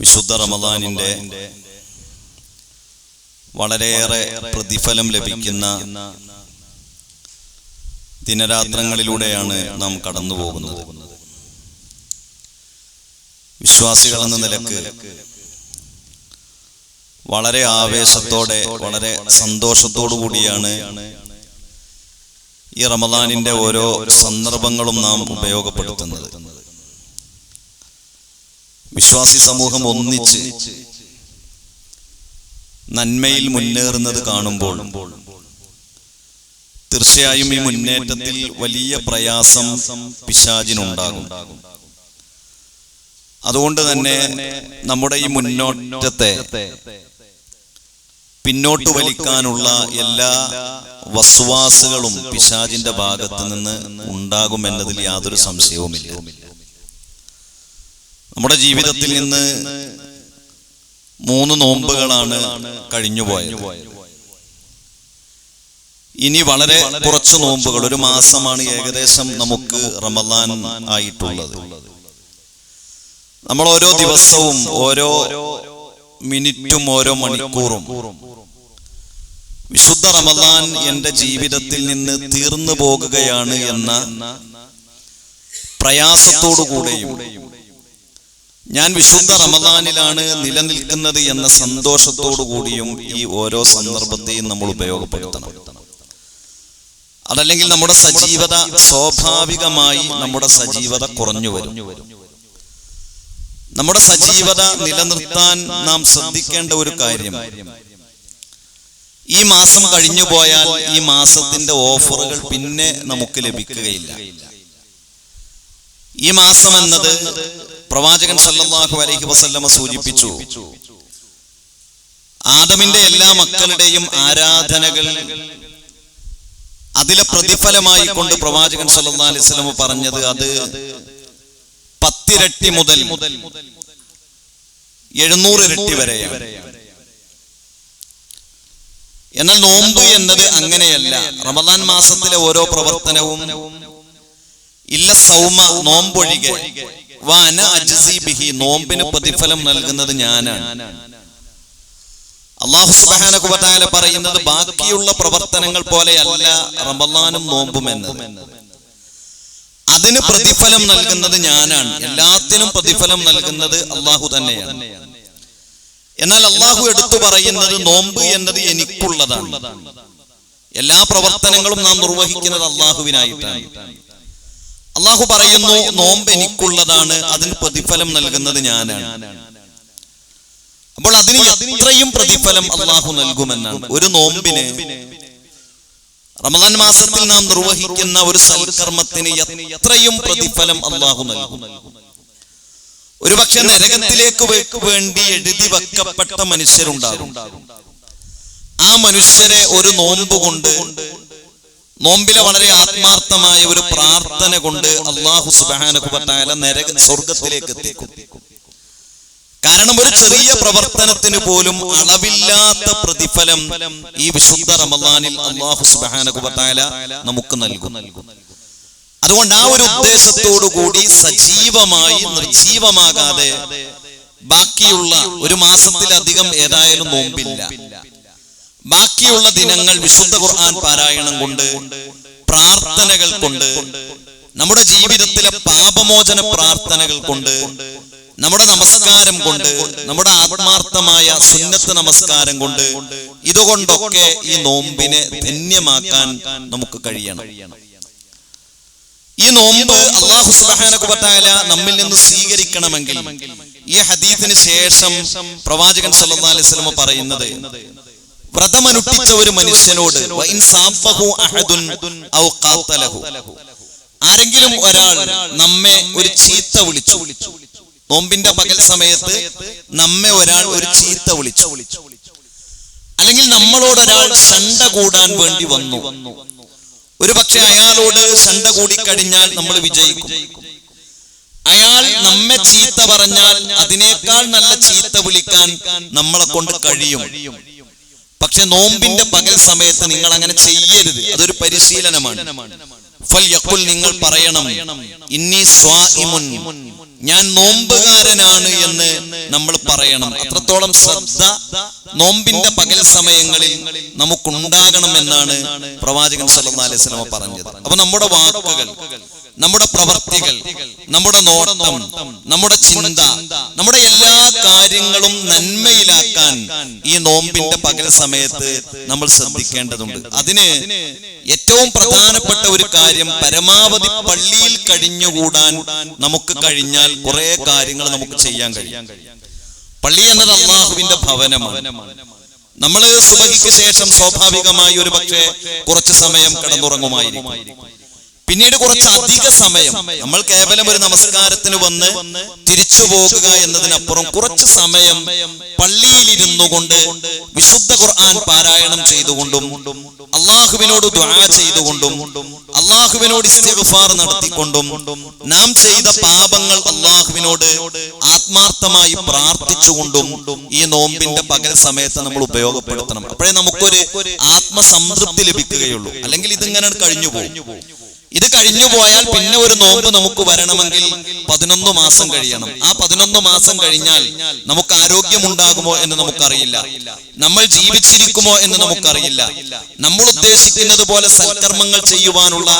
വിശുദ്ധ റമദാനിന്റെ വളരെയേറെ പ്രതിഫലം ലഭിക്കുന്ന ദിനരാത്രങ്ങളിലൂടെയാണ് നാം കടന്നു പോകുന്നത് വിശ്വാസികൾ എന്ന നിലയ്ക്ക് വളരെ ആവേശത്തോടെ വളരെ സന്തോഷത്തോടു കൂടിയാണ് ഈ റമദാനിന്റെ ഓരോ സന്ദർഭങ്ങളും നാം ഉപയോഗപ്പെടുത്തുന്നത്. വിശ്വാസി സമൂഹം ഒന്നിച്ച് നന്മയിൽ മുന്നേറുന്നത് കാണുമ്പോൾ തീർച്ചയായും ഈ മുന്നേറ്റത്തിൽ വലിയ പ്രയാസം പിശാചിനുണ്ടാകും. അതുകൊണ്ട് തന്നെ നമ്മുടെ ഈ മുന്നോട്ടത്തെ പിന്നോട്ട് വലിക്കാനുള്ള എല്ലാ വസ്വാസുകളും പിശാചിന്റെ ഭാഗത്ത് നിന്ന് ഉണ്ടാകുമെന്നതിൽ യാതൊരു സംശയവുമില്ല. നമ്മുടെ ജീവിതത്തിൽ നിന്ന് മൂന്ന് നോമ്പുകളാണ് കഴിഞ്ഞുപോയത്. ഇനി വളരെ കുറച്ച് നോമ്പുകൾ ഒരു മാസമാണ് ഏകദേശം നമുക്ക് റമദാൻ ആയിട്ടുള്ളത്. നമ്മൾ ഓരോ ദിവസവും ഓരോ മിനിറ്റും ഓരോ മണിക്കൂറും വിശുദ്ധ റമദാൻ എന്റെ ജീവിതത്തിൽ നിന്ന് തീർന്നു പോകുകയാണ് എന്ന പ്രയാസത്തോടുകൂടെയും ഞാൻ വിശുദ്ധ റമദാനിലാണ് നിലനിൽക്കുന്നത് എന്ന സന്തോഷത്തോടു കൂടിയും ഈ ഓരോ സന്ദർഭത്തെയും നമ്മൾ ഉപയോഗപ്പെടുത്തണം. അതല്ലെങ്കിൽ നമ്മുടെ സജീവത സ്വാഭാവികമായി നമ്മുടെ സജീവത കുറഞ്ഞു വരും. നമ്മുടെ സജീവത നിലനിർത്താൻ നാം ശ്രദ്ധിക്കേണ്ട ഒരു കാര്യം ഈ മാസം കഴിഞ്ഞു പോയാൽ ഈ മാസത്തിന്റെ ഓഫറുകൾ പിന്നെ നമുക്ക് ലഭിക്കുകയില്ല. ഈ മാസം എന്നത് പ്രവാചകൻ സല്ലല്ലാഹു അലൈഹി വസല്ലമ സൂചിപ്പിച്ചു ആദമിന്റെ എല്ലാ മക്കളുടെയും ആരാധനകൾ അതിലെ പ്രതിഫലമായി കൊണ്ട് പ്രവാചകൻ സല്ലല്ലാഹു അലൈഹി വസല്ലമ പറഞ്ഞത് അത് പത്തിരട്ടി മുതൽ എഴുന്നൂറ് ഇരട്ടി വരെയാണ്. എന്നാൽ നോമ്പ് എന്നത് അങ്ങനെയല്ല. റമദാൻ മാസത്തിലെ ഓരോ പ്രവർത്തനവും ഇല്ല സൗമ നോമ്പൊഴികെ. വാന നോമ്പിന് പ്രതിഫലം നൽകുന്നത് ഞാനാണ്. അള്ളാഹു സുബാനകുബത്താല പറയുന്നത് ബാക്കിയുള്ള പ്രവർത്തനങ്ങൾ പോലെയല്ല റമദാനും നോമ്പും എന്നത്. അതിന് പ്രതിഫലം നൽകുന്നത് ഞാനാണ്. എല്ലാത്തിനും പ്രതിഫലം നൽകുന്നത് അള്ളാഹു തന്നെയാണ്. എന്നാൽ അള്ളാഹു എടുത്തു പറയുന്നത് നോമ്പ് എന്നത് എനിക്കുള്ളതാണ്. എല്ലാ പ്രവർത്തനങ്ങളും നാം നിർവഹിക്കുന്നത് അള്ളാഹുവിനായിട്ടാണ്. അള്ളാഹു പറയുന്നു നോമ്പ് എനിക്കുള്ളതാണ് അതിന് പ്രതിഫലം നൽകുന്നത് ഞാനാണ്. അപ്പോൾ അതിന് എത്രയും പ്രതിഫലം അള്ളാഹു നൽകുമെന്നാണ്. ഒരു നോമ്പിന് റമദാൻ മാസത്തിൽ നാം നിർവഹിക്കുന്ന ഒരു സൽക്കർമ്മത്തിന് എത്രയും പ്രതിഫലം അള്ളാഹു നൽകും. ഒരുപക്ഷെ നരകത്തിലേക്ക് വേണ്ടി എഴുതി വെക്കപ്പെട്ട മനുഷ്യരുണ്ടാകും. ആ മനുഷ്യരെ ഒരു നോമ്പ് കൊണ്ട് നോമ്പിലെ വളരെ ആത്മാർത്ഥമായ ഒരു പ്രാർത്ഥന കൊണ്ട് അള്ളാഹു സുബാനുഭവത്തായ നരക സ്വർഗത്തിലേക്ക് എത്തിക്കും. കാരണം ഒരു ചെറിയ പ്രവർത്തനത്തിന് പോലും അളവില്ലാത്ത പ്രതിഫലം ഈ വിശുദ്ധ റമദാനിൽ അള്ളാഹു സുബാനുഭവത്തായ നമുക്ക് നൽകും. അതുകൊണ്ട് ആ ഒരു ഉദ്ദേശത്തോടു കൂടി സജീവമായി നിർജീവമാകാതെ ബാക്കിയുള്ള ഒരു മാസത്തിലധികം ഏതായാലും നോമ്പില്ല. ബാക്കിയുള്ള ദിനങ്ങൾ വിശുദ്ധ ഖുർആൻ പാരായണം കൊണ്ട് പ്രാർത്ഥനകൾ കൊണ്ട് നമ്മുടെ ജീവിതത്തിലെ പാപമോചന പ്രാർത്ഥനകൾ കൊണ്ട് നമ്മുടെ നമസ്കാരം കൊണ്ട് നമ്മുടെ ആത്മാർത്ഥമായ സുന്നത്ത് നമസ്കാരം കൊണ്ട് ഇതുകൊണ്ടൊക്കെ ഈ നോമ്പിനെ ധന്യമാക്കാൻ നമുക്ക് കഴിയണം. ഈ നോമ്പ് അള്ളാഹു സുബ്ഹാനഹു നമ്മിൽ നിന്ന് സ്വീകരിക്കണമെങ്കിൽ ഈ ഹദീഫിന് ശേഷം പ്രവാചകൻ സല്ലാ അലൈഹി പറയുന്നത് വ്രതമനുഷ്ഠിച്ച ഒരു മനുഷ്യനോട് ആരെങ്കിലും ഒരാൾ നമ്മെ ഒരു ചീത്ത വിളിച്ചു. നോമ്പിന്റെ പകൽ സമയത്ത് നമ്മെ ഒരാൾ ഒരു ചീത്ത വിളിച്ചു. അല്ലെങ്കിൽ നമ്മളോട് ഒരാൾ ശണ്ട കൂടാൻ വേണ്ടി വന്നു. ഒരു പക്ഷെ അയാളോട് ശണ്ട കൂടിക്കഴിഞ്ഞാൽ നമ്മൾ വിജയിക്കും. അയാൾ നമ്മെ ചീത്ത പറഞ്ഞാൽ അതിനേക്കാൾ നല്ല ചീത്ത വിളിക്കാൻ നമ്മളെ കൊണ്ട് കഴിയും. പക്ഷെ നോമ്പിന്റെ പകൽ സമയത്ത് നിങ്ങൾ അങ്ങനെ ചെയ്യരുത്. അതൊരു പരിശീലനമാണ്. ഫൽയഖുൽ നിങ്ങൾ പറയണം ഇന്നി സ്വാഇമുൻ ഞാൻ നോമ്പുകാരനാണ് എന്ന് നമ്മൾ പറയണം. അത്രത്തോളം ശ്രദ്ധ നോമ്പിന്റെ പകൽ സമയങ്ങളിൽ നമുക്കുണ്ടാകണം എന്നാണ് പ്രവാചകൻ സല്ലല്ലാഹു അലൈഹി വസല്ലം പറഞ്ഞത്. അപ്പൊ നമ്മുടെ വാക്കുകൾ നമ്മുടെ പ്രവർത്തികൾ നമ്മുടെ നോട്ടം നമ്മുടെ ചിന്ത നമ്മുടെ എല്ലാ കാര്യങ്ങളും നന്മയിലാക്കാൻ ഈ നോമ്പിന്റെ പകൽ സമയത്ത് നമ്മൾ ശ്രദ്ധിക്കേണ്ടതുണ്ട്. അതിന് ഏറ്റവും പ്രധാനപ്പെട്ട ഒരു കാര്യം പരമാവധി പള്ളിയിൽ കഴിഞ്ഞുകൂടാൻ നമുക്ക് കഴിഞ്ഞാൽ കുറെ കാര്യങ്ങൾ നമുക്ക് ചെയ്യാൻ കഴിയും. പള്ളി എന്നത് അള്ളാഹുവിന്റെ ഭവനമാണ്. നമ്മൾ സുബഹിക്ക് ശേഷം സ്വാഭാവികമായി ഒരു പക്ഷേ കുറച്ച് സമയം കിടന്നുറങ്ങുമായിരിക്കും. പിന്നീട് കുറച്ച് അധിക സമയം നമ്മൾ കേവലം ഒരു നമസ്കാരത്തിന് വന്ന് തിരിച്ചു പോകുക എന്നതിനപ്പുറം കുറച്ച് സമയം പള്ളിയിൽ ഇരുന്നു കൊണ്ട് വിശുദ്ധ ഖുർആൻ പാരായണം ചെയ്തുകൊണ്ടും അള്ളാഹുവിനോട് ദ്വാ ചെയ്തുകൊണ്ടും അള്ളാഹുവിനോട് ഇസ്തിഗ്ഫാർ നടത്തിക്കൊണ്ടും നാം ചെയ്ത പാപങ്ങൾ അള്ളാഹുവിനോട് ആത്മാർത്ഥമായി പ്രാർത്ഥിച്ചുകൊണ്ടും ഈ നോമ്പിന്റെ പകൽ സമയത്ത് നമ്മൾ ഉപയോഗപ്പെടുത്തണം. അപ്പോഴേ നമുക്കൊരു ആത്മസംതൃപ്തി ലഭിക്കുകയുള്ളൂ. അല്ലെങ്കിൽ ഇതിങ്ങനെ കഴിഞ്ഞു പോകും ഇത് കഴിഞ്ഞു പോയാൽ പിന്നെ ഒരു നോമ്പ് നമുക്ക് വരണമെങ്കിൽ പതിനൊന്ന് മാസം കഴിയണം. ആ പതിനൊന്ന് മാസം കഴിഞ്ഞാൽ നമുക്ക് ആരോഗ്യമുണ്ടാകുമോ എന്ന് നമുക്കറിയില്ല. നമ്മൾ ജീവിച്ചിരിക്കുമോ എന്ന് നമുക്കറിയില്ല. നമ്മൾ ഉദ്ദേശിക്കുന്നത് പോലെ സൽക്കർമ്മങ്ങൾ ചെയ്യുവാനുള്ള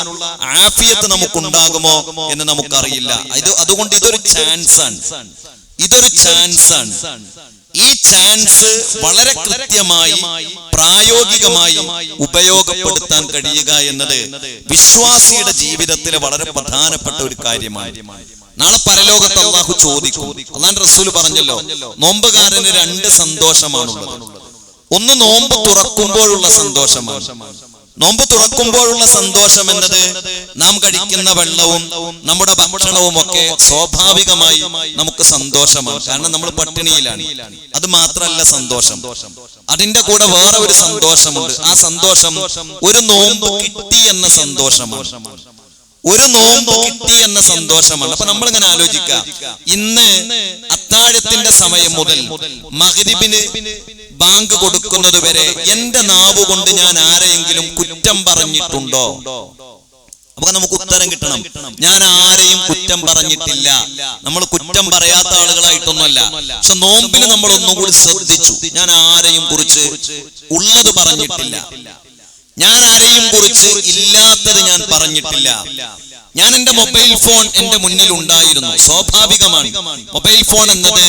ആഫിയത്ത് നമുക്കുണ്ടാകുമോ എന്ന് നമുക്കറിയില്ല. ഇത് അതുകൊണ്ട് ഇതൊരു ചാൻസ് ആണ്. ഇതൊരു ചാൻസ് ആണ്. ഈ ചാൻസ് വളരെ കൃത്യമായി പ്രായോഗികമായി ഉപയോഗപ്പെടുത്താൻ കഴിയുക എന്നത് വിശ്വാസിയുടെ ജീവിതത്തിലെ വളരെ പ്രധാനപ്പെട്ട ഒരു കാര്യമാണ്. നാളെ പരലോകത്ത് അള്ളാഹു ചോദിക്കും. അള്ളാൻ റസൂൽ പറഞ്ഞല്ലോ നോമ്പുകാരന് രണ്ട് സന്തോഷമാണുള്ളത്. ഒന്ന് നോമ്പ് തുറക്കുമ്പോഴുള്ള സന്തോഷമാണ്. നോമ്പ് തുറക്കുമ്പോഴുള്ള സന്തോഷം എന്നത് നാം കഴിക്കുന്ന വെള്ളവും നമ്മുടെ ഭക്ഷണവും ഒക്കെ സ്വാഭാവികമായി നമുക്ക് സന്തോഷമാണ്. കാരണം നമ്മൾ പട്ടിണിയിലാണ്. അത് മാത്രമല്ല സന്തോഷം. അതിന്റെ കൂടെ വേറെ ഒരു സന്തോഷമുണ്ട്. ആ സന്തോഷം ഒരു നോമ്പ് കിട്ടി എന്ന സന്തോഷമാണ്. ഒരു നോമ്പ് കിട്ടി എന്ന സന്തോഷമാണ്. അപ്പൊ നമ്മൾ ഇങ്ങനെ ആലോചിക്കുക. ഇന്ന് അത്താഴത്തിന്റെ സമയം മുതൽ മഹരിബിന് ബാങ്ക് കൊടുക്കുന്നത് വരെ എന്റെ നാവ് കൊണ്ട് ഞാൻ ആരെയെങ്കിലും കുറ്റം പറഞ്ഞിട്ടുണ്ടോ? അപ്പൊ നമുക്ക് ഉത്തരം കിട്ടണം. ഞാൻ ആരെയും കുറ്റം പറഞ്ഞിട്ടില്ല. നമ്മൾ കുറ്റം പറയാത്ത ആളുകളായിട്ടൊന്നുമല്ല. പക്ഷെ നോമ്പിന് നമ്മൾ ഒന്നുകൂടി ശ്രദ്ധിച്ചു. ഞാൻ ആരെയും കുറിച്ച് ഉള്ളത് പറഞ്ഞിട്ടില്ല. ഞാൻ ആരെയും കുറിച്ച് ഇല്ലാത്തത് ഞാൻ പറഞ്ഞിട്ടില്ല. ഞാൻ എന്റെ മൊബൈൽ ഫോൺ എന്റെ മുന്നിൽ ഉണ്ടായിരുന്നു. സ്വാഭാവികമാണ്. മൊബൈൽ ഫോൺ എന്നത്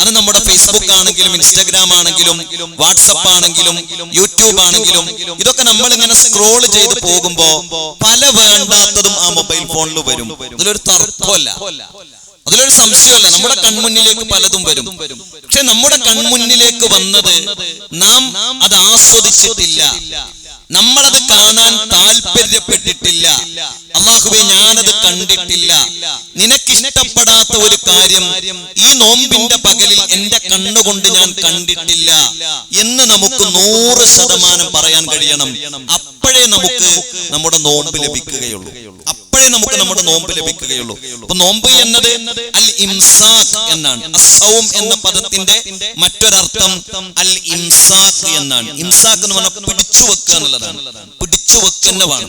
അത് നമ്മുടെ ഫേസ്ബുക്ക് ആണെങ്കിലും ഇൻസ്റ്റാഗ്രാം ആണെങ്കിലും വാട്സപ്പ് ആണെങ്കിലും യൂട്യൂബ് ആണെങ്കിലും ഇതൊക്കെ നമ്മൾ ഇങ്ങനെ സ്ക്രോൾ ചെയ്ത് പോകുമ്പോ പല വേണ്ടാത്തതും ആ മൊബൈൽ ഫോണിൽ വരും. അതിലൊരു തർക്കമല്ല. അതിലൊരു സംശയമല്ല നമ്മുടെ കൺമുന്നിലേക്ക് പലതും വരും. പക്ഷെ നമ്മുടെ കൺമുന്നിലേക്ക് വന്നത് നാം അത് ആസ്വദിച്ചിട്ടില്ല. നമ്മളത് കാണാൻ താല്പര്യപ്പെട്ടിട്ടില്ല. അള്ളാഹുബെ ഞാനത് കണ്ടിട്ടില്ല. നിനക്ക് ഇഷ്ടപ്പെടാത്ത ഒരു കാര്യം ഈ നോമ്പിന്റെ പകലിൽ എന്റെ കണ്ണുകൊണ്ട് ഞാൻ കണ്ടിട്ടില്ല. നമുക്ക് നൂറ് ശതമാനം പറയാൻ കഴിയണം. അപ്പോഴേ നമുക്ക് നമ്മുടെ നോമ്പ് ലഭിക്കുകയുള്ളൂ. അപ്പോഴേ നമുക്ക് നമ്മുടെ നോമ്പ് ലഭിക്കുകയുള്ളൂ. അപ്പൊ നോമ്പ് എന്നത് അൽ ഇംസാഖ് എന്നാണ്. അസൗം എന്ന പദത്തിന്റെ മറ്റൊരർത്ഥം അൽ ഇംസാഖ് എന്നാണ്. ഇംസാഖ് എന്ന് പറഞ്ഞാൽ പിടിച്ചു വെക്കുക എന്നുള്ളതാണ്. പിടിച്ചു വെക്കുന്നതാണ്.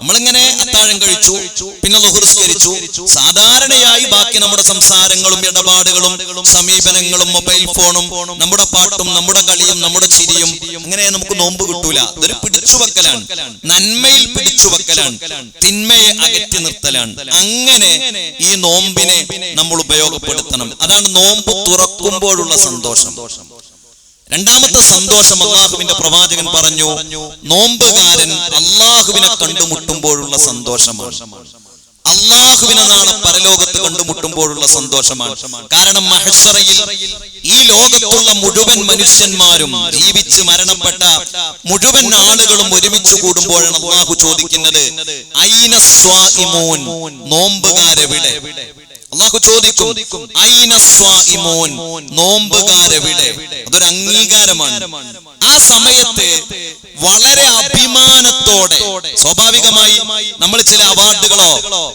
നമ്മളിങ്ങനെ അത്താഴം കഴിച്ചു പിന്നെ ബഹുസ്കരിച്ചു സാധാരണയായി ബാക്കി നമ്മുടെ സംസാരങ്ങളും ഇടപാടുകളും സമീപനങ്ങളും മൊബൈൽ ഫോണും നമ്മുടെ പാട്ടും നമ്മുടെ കളിയും നമ്മുടെ ചിരിയും അങ്ങനെ നമുക്ക് നോമ്പ് കിട്ടൂല. ഇതൊരു പിടിച്ചു വെക്കലാണ് നന്മയിൽ പിടിച്ചു വെക്കലാണ് തിന്മയെ അകറ്റി നിർത്തലാണ്. അങ്ങനെ ഈ നോമ്പിനെ നമ്മൾ ഉപയോഗപ്പെടുത്തണം. അതാണ് നോമ്പ് തുറക്കുമ്പോഴുള്ള സന്തോഷം. രണ്ടാമത്തെ സന്തോഷം അള്ളാഹുവിന്റെ പ്രവാചകൻ പറഞ്ഞു നോമ്പുകാരൻ അള്ളാഹുവിനെ കണ്ടുമുട്ടുമ്പോഴുള്ള സന്തോഷമാണ്. അള്ളാഹുവിനെ നാളെ പരലോകത്ത് കണ്ടുമുട്ടുമ്പോഴുള്ള സന്തോഷമാണ്. കാരണം മഹഷറയിൽ ഈ ലോകത്തുള്ള മുഴുവൻ മനുഷ്യന്മാരും ജീവിച്ച് മരണപ്പെട്ട മുഴുവൻ ആളുകളും ഒരുമിച്ച് കൂടുമ്പോഴാണ് അള്ളാഹു ചോദിക്കുന്നത് ഐന സ്വാഇമൂൻ നോമ്പുകാരെവിടെ? അള്ളാഹു ചോദിക്കും നോമ്പുകാരെവിടെ? അതൊരു അംഗീകാരമാണ്. ആ സമയത്ത് വളരെ അഭിമാനത്തോടെ സ്വാഭാവികമായി നമ്മൾ ചില അവാർഡുകളോ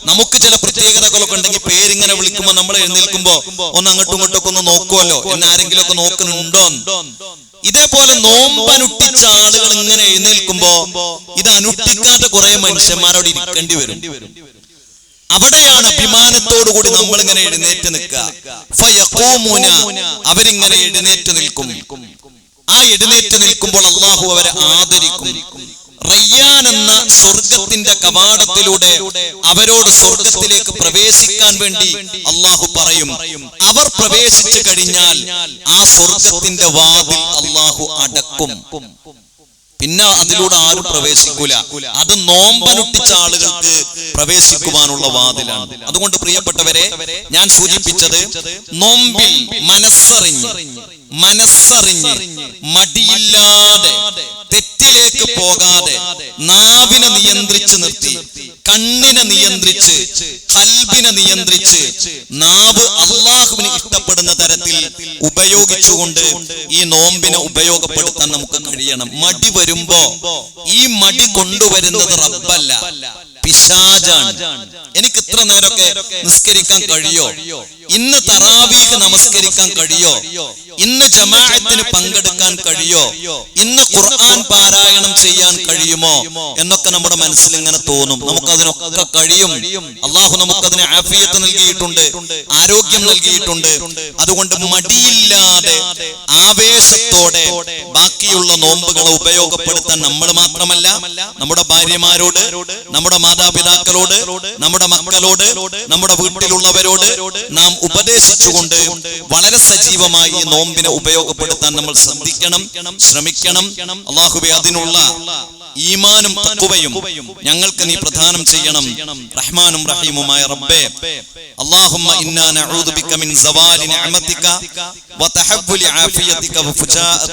നമുക്ക് ചില പ്രത്യേകതകളൊക്കെ ഉണ്ടെങ്കിൽ പേരിങ്ങനെ വിളിക്കുമ്പോ നമ്മൾ എഴുന്നേൽക്കുമ്പോ ഒന്ന് അങ്ങോട്ടും ഇങ്ങോട്ടും ഒന്ന് നോക്കുമല്ലോ എന്നെ ആരെങ്കിലും ഒക്കെ നോക്കുന്നുണ്ടോ ഇതേപോലെ നോമ്പനുട്ടിച്ച ആളുകൾ ഇങ്ങനെ എഴുന്നേൽക്കുമ്പോ ഇത് അനുഷ്ഠിക്കാത്ത കുറെ മനുഷ്യന്മാരോട് ഇരിക്കേണ്ടി വരും. അവിടെയാണ് അഭിമാനത്തോടുകൂടി നമ്മൾ ഇങ്ങനെ എഴുന്നേറ്റ് നിൽക്കുക. അവരിങ്ങനെ എഴുന്നേറ്റ് നിൽക്കും. ആ എഴുന്നേറ്റ് നിൽക്കുമ്പോൾ അള്ളാഹു അവരെ ആദരിക്കും. റയ്യാൻ എന്ന സ്വർഗത്തിന്റെ കവാടത്തിലൂടെ അവരോട് സ്വർഗത്തിലേക്ക് പ്രവേശിക്കാൻ വേണ്ടി അള്ളാഹു പറയും. അവർ പ്രവേശിച്ചു കഴിഞ്ഞാൽ ആ സ്വർഗത്തിന്റെ വാതിൽ അള്ളാഹു അടക്കും. പിന്നെ അതിലൂടെ ആരും പ്രവേശിക്കൂല. അത് നോമ്പനുട്ടിച്ച ആളുകൾക്ക് പ്രവേശിക്കുവാനുള്ള വാതിലാണ്. അതുകൊണ്ട് പ്രിയപ്പെട്ടവരെ ഞാൻ സൂചിപ്പിച്ചത് നോമ്പിൽ മനസ്സറിഞ്ഞ് മനസ്സറിഞ്ഞ് മടിയില്ലാതെ തെറ്റിലേക്ക് പോകാതെ നാവിനെ നിയന്ത്രിച്ച് നിർത്തി കണ്ണിനെ നിയന്ത്രിച്ച് കൽബിനെ നിയന്ത്രിച്ച് നാവ് അള്ളാഹുവിന് ഇഷ്ടപ്പെടുന്ന തരത്തിൽ ഉപയോഗിച്ചുകൊണ്ട് ഈ നോമ്പിനെ ഉപയോഗപ്പെടുത്താൻ നമുക്ക് കഴിയണം. മടി വരുമ്പോ ഈ മടി കൊണ്ടുവരുന്നത് റബ്ബല്ല. പിശാജാണ്. എനിക്ക് ഇത്ര നേരമൊക്കെ നിസ്കരിക്കാൻ കഴിയോ? ഇന്ന് തറാവീഹ് നമസ്കരിക്കാൻ കഴിയോ? ഇന്ന് ജമാഅത്തിന് പങ്കെടുക്കാൻ കഴിയോ? ഇന്ന് ഖുർആൻ പാരായണം ചെയ്യാൻ കഴിയുമോ? എന്നൊക്കെ നമ്മുടെ മനസ്സിൽ ഇങ്ങനെ തോന്നും. നമുക്ക് അതിനൊക്കെ കഴിയും. അള്ളാഹു നമുക്കതിന് ആഫിയത്ത് നൽകിയിട്ടുണ്ട്. ആരോഗ്യം നൽകിയിട്ടുണ്ട്. അതുകൊണ്ട് മടിയില്ലാതെ ആവേശത്തോടെ ബാക്കിയുള്ള നോമ്പുകളെ ഉപയോഗപ്പെടുത്താൻ നമ്മൾ മാത്രമല്ല നമ്മുടെ ഭാര്യമാരോട് നമ്മുടെ മാതാപിതാക്കളോട് നമ്മുടെ മക്കളോട് നമ്മുടെ വീട്ടിലുള്ളവരോട് നാം ഉപദേശിച്ചുകൊണ്ട് വളരെ സജീവമായി ഈ നോമ്പിനെ ഉപയോഗപ്പെടുത്താൻ നമ്മൾ ശ്രദ്ധിക്കണം ശ്രമിക്കണം അള്ളാഹുബെ അതിനുള്ള ഈമാനും തക്കുവയും ഞങ്ങൾക്ക് നീ പ്രദാനം ചെയ്യണം റഹ്മാനും റഹീമുമായ റബ്ബേ اللهم إنا نعوذ بك من زوال نعمتك وتحول عافيتك وفجاءة